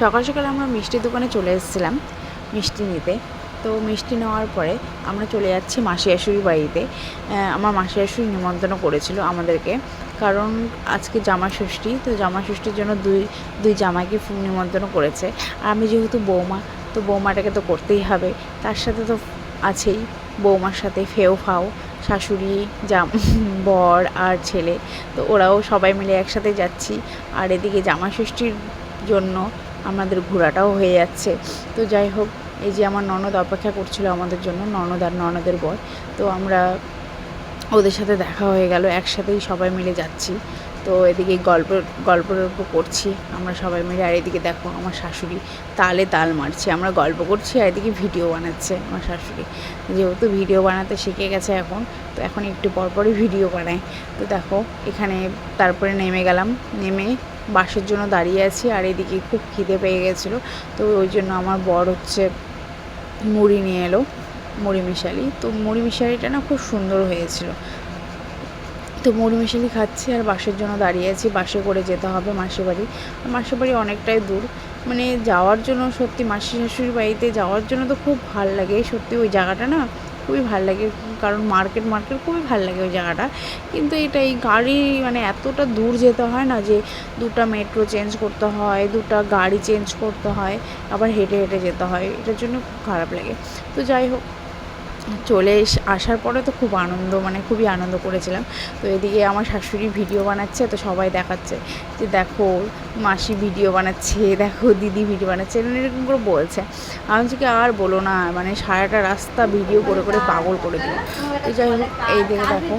সকাল সকাল আমরা মিষ্টির দোকানে চলে এসেছিলাম মিষ্টি নিতে। তো মিষ্টি নেওয়ার পরে আমরা চলে যাচ্ছি মাসি শাশুড়ির বাড়িতে আমার মাসি শাশুড়ি নিমন্ত্রণ করেছিল আমাদেরকে। কারণ আজকে জামা ষষ্ঠী, তো জামা ষষ্ঠীর জন্য দুই দুই জামাইকে নিমন্ত্রণ করেছে। আর আমি যেহেতু বৌমা, তো বৌমাটাকে তো করতেই হবে। তার সাথে তো আছেই। বৌমার সাথে ফেও ফাও, শাশুড়ি, জাম বর আর ছেলে। তো ওরাও সবাই মিলে একসাথে যাচ্ছি। আর এদিকে জামা ষষ্ঠীর জন্য আমাদের ঘোরাটাও হয়ে যাচ্ছে। তো যাই হোক, এই যে আমার ননদ অপেক্ষা করছিল আমাদের জন্য, ননদ আর ননদের বর। তো আমরা ওদের সাথে দেখা হয়ে গেল, একসাথেই সবাই মিলে যাচ্ছি। তো এদিকে গল্প গল্প টল্প করছি আমরা সবাই মিলে। আর এদিকে দেখো আমার শাশুড়ি তালে তাল মারছে। আমরা গল্প করছি আর এদিকে ভিডিও বানাচ্ছে আমার শাশুড়ি। যেহেতু ভিডিও বানাতে শিখে গেছে এখন, তো এখন একটু পরপরই ভিডিও বানায়। তো দেখো এখানে তারপরে নেমে গেলাম। নেমে বাসের জন্য দাঁড়িয়ে আছি আর এদিকে খুব খিদে পেয়ে গেছিল। তো ওই জন্য আমার বর হচ্ছে মুড়ি নিয়ে এলো, মুড়ি মিশালি। তো মুড়ি মিশালিটা না খুব সুন্দর হয়েছিল। তো মুড়ি মিশালি খাচ্ছি আর বাসের জন্য দাঁড়িয়ে আছি। বাসে করে যেতে হবে মাসির বাড়ি। মাসির বাড়ি অনেকটাই দূর। মানে যাওয়ার জন্য সত্যি মাসি শাশুড়ির বাড়িতে যাওয়ার জন্য তো খুব ভালো লাগে। সত্যি ওই জায়গাটা না খুবই ভালো লাগে, কারণ মার্কেট মার্কেট খুবই ভালো লাগে ওই জায়গাটা। কিন্তু এটা এই গাড়ি মানে এতটা দূর যেতে হয় না যে দুটা মেট্রো চেঞ্জ করতে হয়, দুটা গাড়ি চেঞ্জ করতে হয়, আবার হেঁটে হেঁটে যেতে হয়, এটার জন্য খুব খারাপ লাগে। তো যাই হোক চলে আসার পরে তো খুব আনন্দ মানে খুবই আনন্দ করেছিলাম। তো এদিকে আমার শাশুড়ি ভিডিও বানাচ্ছে, তো সবাই দেখাচ্ছে যে দেখো, মাসি ভিডিও বানাচ্ছে, দেখো দিদি ভিডিও বানাচ্ছে এরকম এরকম করে বলছে। আমি কি আর বলো না মানে সারাটা রাস্তা ভিডিও করে করে পাগল করে দিল। তো যাই হোক, এই দিকে দেখো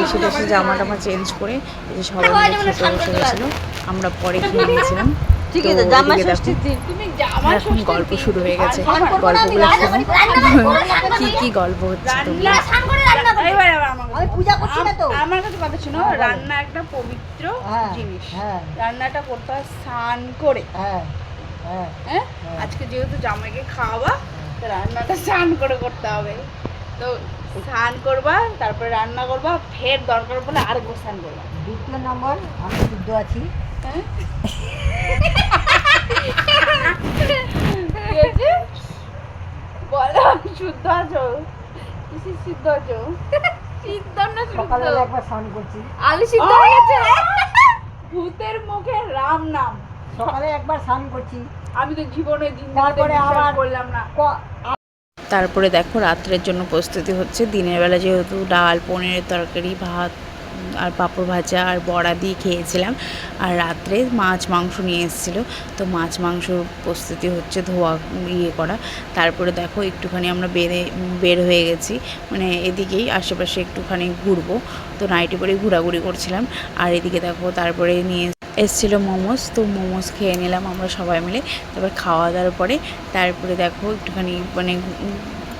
এসে এসে জামা টামা চেঞ্জ করে, এই যে সবাই খেতে বসে গেছিল আমরা পরে খেয়ে নিয়েছিলাম। ঠিক আছে জামা ষষ্ঠীর দিন। তুমি জামা এখন গল্প শুরু হয়ে গেছে। গল্পগুলো কি কি গল্প হচ্ছে আমার আমি পূজা করছি না কাছে কথা শোনো রান্না একটা পবিত্র হ্যাঁ, জিনিস। হ্যাঁ। রান্নাটা করতে হয় স্নান করে। হ্যাঁ হ্যাঁ হ্যাঁ? আজকে যেহেতু জামাইকে খাওয়াবা তো রান্নাটা স্নান করে করতে হবে। তো স্নান করবা তারপরে রান্না করবা ফের দরকার পড়লে আর স্নান করবা। দ্বিতীয় নম্বর আমি শুদ্ধ আছি। হ্যাঁ? মুখে রাম নাম সকালে একবার স্নান করছি আমি তো দিন তারপরে না তারপরে দেখো রাত্রের জন্য প্রস্তুতি হচ্ছে, দিনের বেলা যেহেতু ডাল, পনিরের তরকারি, ভাত আর পাঁপড় ভাজা আর বড়া দিয়ে খেয়েছিলাম। আর রাত্রে মাছ মাংস নিয়ে এসেছিল। তো মাছ মাংস প্রস্তুতি হচ্ছে ধোয়া ইয়ে করা। তারপরে দেখো একটুখানি আমরা বেড়ে, বের হয়ে গেছি। মানে এদিকেই আশেপাশে একটুখানি ঘুরবো। তো নাইটে পরে ঘোরাঘুরি করছিলাম। আর এদিকে দেখো তারপরে নিয়ে এসেছিল মোমোস। তো মোমোস খেয়ে নিলাম আমরা সবাই মিলে। তারপর খাওয়া দাওয়ার পরে তারপরে দেখো একটুখানি মানে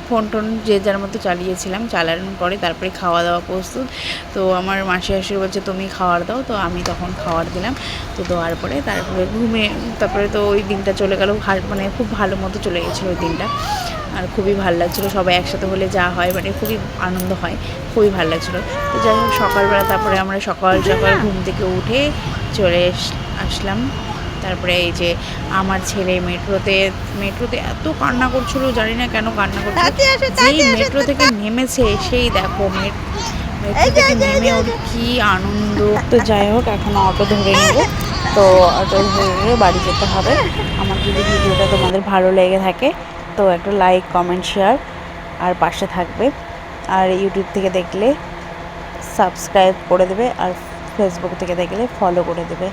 ফোন টোন যে যার মতো চালিয়েছিলাম, চালানোর পরে তারপরে খাওয়া দাওয়া প্রস্তুত। তো আমার মাসি শাশুড়ি বলছে, তুমি খাওয়ার দাও। তো আমি তখন খাওয়ার দিলাম। তো দেওয়ার পরে তারপরে ঘুমে, তারপরে তো ওই দিনটা চলে গেল। মানে খুব ভালো মতো চলে গেছিল ওই দিনটা। আর খুবই ভালো লাগছিল। সবাই একসাথে হলে যা হয় মানে খুবই আনন্দ হয়। খুবই ভালো লাগছিল। তো যাই হোক, সকালবেলা তারপরে আমরা সকাল সকাল ঘুম থেকে উঠে চলে আসলাম। তারপরে এই যে আমার ছেলে মেট্রোতে মেট্রোতে এত কান্না করছিল জানি না কেন কান্না করছিল। মেট্রো থেকে নেমেছে সেই দেখো মেট- মেট্রো থেকে নেমে ওর কি আনন্দ। তো যাই হোক এখন অটো ধরে নেব। তো অটো ধরে বাড়ি যেতে হবে। আমার যদি ভিডিওটা তোমাদের ভালো লেগে থাকে। তো একটা লাইক কমেন্ট শেয়ার আর পাশে থাকবে। আর ইউটিউব থেকে দেখলে সাবস্ক্রাইব করে দেবে আর ফেসবুক থেকে দেখলে ফলো করে দেবে।